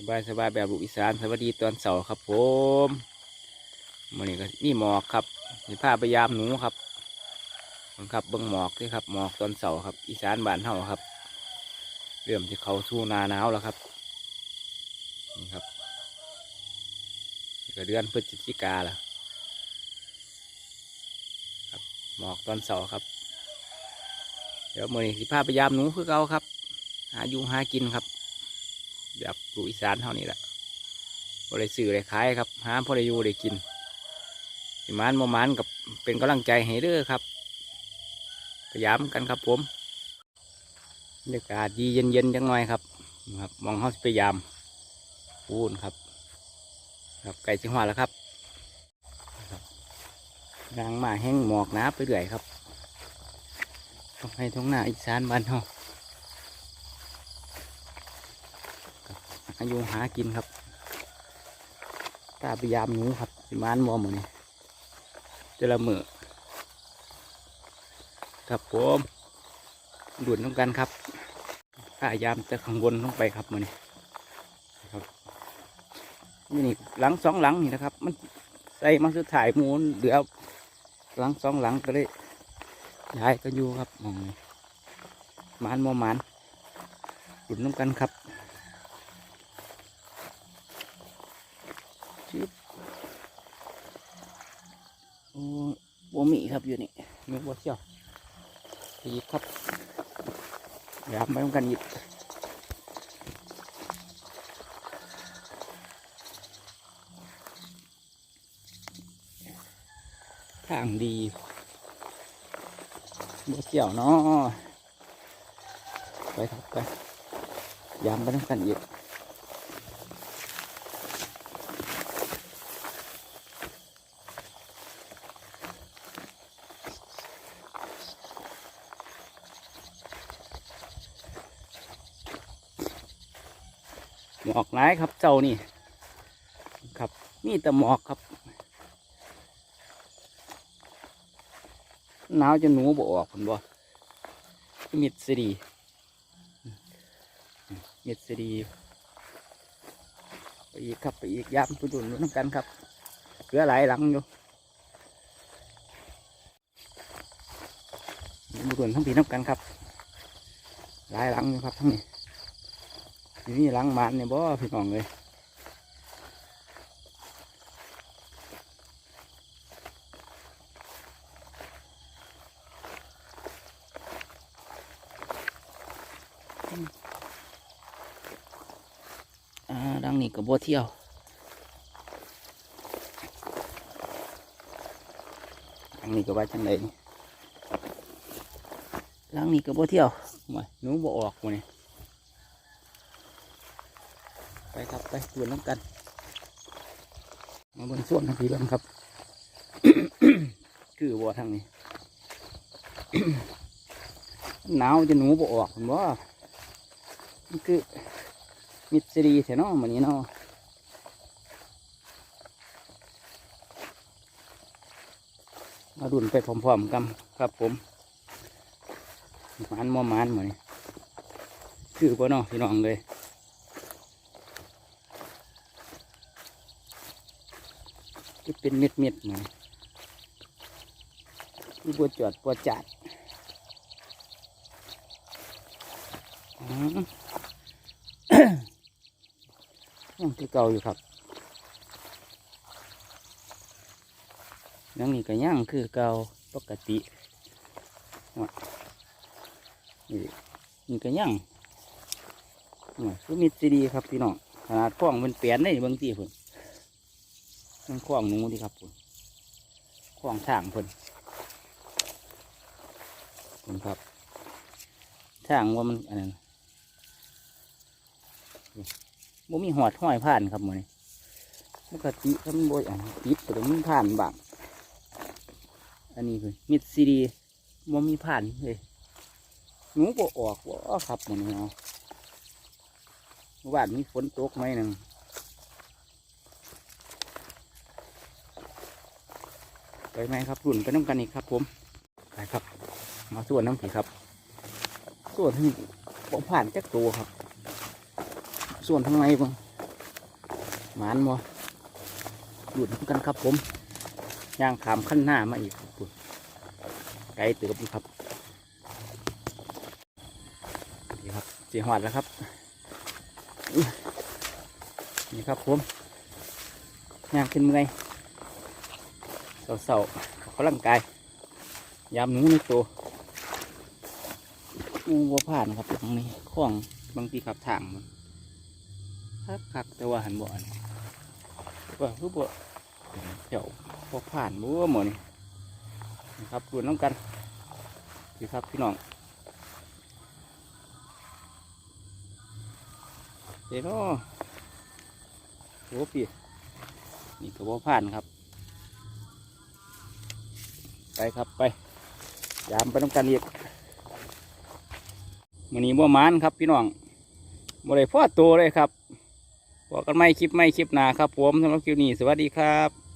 สบายสบายแบบลูกอีสานสวัสดีตอนเสาร์ครับผมมื่อนี้ก็นี่หมอกครับนี่ผ้าพยายามหนูครับบังคับเบิ้งหมอกด้วยครับ หมอกตอนเสาร์ครับ อีสานบ้านเฮาครับเริ่มจะเข้าสู่นาหนาวแล้วครับนี่ครับก็เดือนพฤศจิกาล้วครับหมอกตอนเสาร์ครับ เดี๋ยวมือนี้สิผ้าพยายามหนูคือเก่าครับ หาอยู่หากินครับ แบบลูกอีสานเท่านี้แหละบริสื่อเลยขายครับ หาพอได้อยู่ได้กินสิมานโมมานกับเป็นกำลังใจให้เด้อครับพยายามกันครับผมบรรยากาศดีเย็นๆจังหน่อยครับครับ มองเขาพยายามพูนครับ ครับไก่จิงหวาแล้วครับรับรางมาแห้งหมอกหนาไปเรื่อยครับต้องให้ท้องหน้าอีสานบ้านเฮา อายุหากินครับตาพยายามหนูครับสิมานมอมอนี่เจละมือครับผมดุนต้องกันครับพยายามจะข้างบนลงไปครับมือนี่ครับนี่นี่หลังสองหลังนี่นะครับ มันใส่มาสุดถ่ายมูนเหลือหลังสองหลังก็เลยย้ายก็อยู่ครับมองนี่มานมอมานดุนต้องกันครับ ชิบโอ้บวมีครับอยู่นี่มีบัวเชี่ยวอีกครับยามไปต้องกันอีกทางดีบัวเชี่ยวเนาะไปครับไปยามไปต้องกันอีก หมอกหลายครับเจ้านี่ครับมีแต่หมอกครับหนาวจนหนูบ่ออกผมบ่มิดซีดีมิดซีดีไปอีกครับไปอีกยามไปดุนน้ำกันครับเหลือหลายหลังอยู่มาดุนทั้งปีน้ำกันครับ หลายหลังอยู่ครับทั้งนี้ ทีนี่ล้างมันเนี่ยบ่พี่น้องเลยอ่าดังนี้ก็บ่เที่ยวดังนี้ก็ว่าจังไดนี่ดังนี้ก็บ่เที่ยวมาหนูบ่ออกมาเนี่ย ไป ครับไปดูน้ำกัน มาบนส่วนทางพี่บ้างครับ คือวัวทางนี้ หนาวจะหนูบ่ออกผมว่าคือมิดซีรีแถวเนาะมันนี้เนาะมาดุนไปพร้อมๆกันครับผมมันมอมันเหมือนคือบ่เนาะพี่น้องเลย ที่เป็นเม็ดเม็ดๆมาที่บัวจอดบัวจัดอืมยังคือเก่าอยู่ครับยังนี่ก็ย่างคือเก่าปกตินี่นี่ก็ย่างนี่คือมิดซีดีครับพี่น้องขนาดกล้องมันเปลี่ยนได้บางทีเพิ่น มันขวางหนูดีครับผมขวางทางเพิ่นผมครับทางว่ามันอันนั้นบ่มีหอดห้อยผ่านครับหมันปกติถ้ามันบยอันติดแต่มันผ่านบางอันนี้คือมิดซีดีบ่มีผ่านเลยหนูบ่ออกบ่ครับหมันเนาะเมื่อวานมีฝนตกไหมหนึ่ง ไปไหมครับรุ่นไปน้ำกันอีกครับ ผมไปครับ มาส่วนน้ำผีครับ ส่วนที่ผมผ่านจ็คตัวครับ ส่วนทางในบ้างหมานมัวดูดกันครับ ผมย่างขามขั้นหน้ามาอีกครับผมไกลเติบครับนี่ครับเสียหอดแล้วครับนี่ครับผมย่างขึ้นเมื่อย เสาๆออกกำลังกายยามหนูในตัวงูวัวผ่านครับตรงนี้ข้องบางทีขับทางมันคักคักๆแต่ว่าหันบ่อนว่าคือบ่เดี๋ยวพอผ่านบ่หมดนี่นะครับรวนน้องกันดีครับพี่น้องเดี๋ยวนาะโอ้พี่นี่ก็บ่ผ่านครับ ไปครับไป ยามไปต้องการอีกมื้อนี้บ่มานครับพี่น้องบ่ได้พ่อตัวเลยครับบอกกันไม่คลิปไม่คลิปหนาครับผมสำหรับคลิปนี้สวัสดีครับ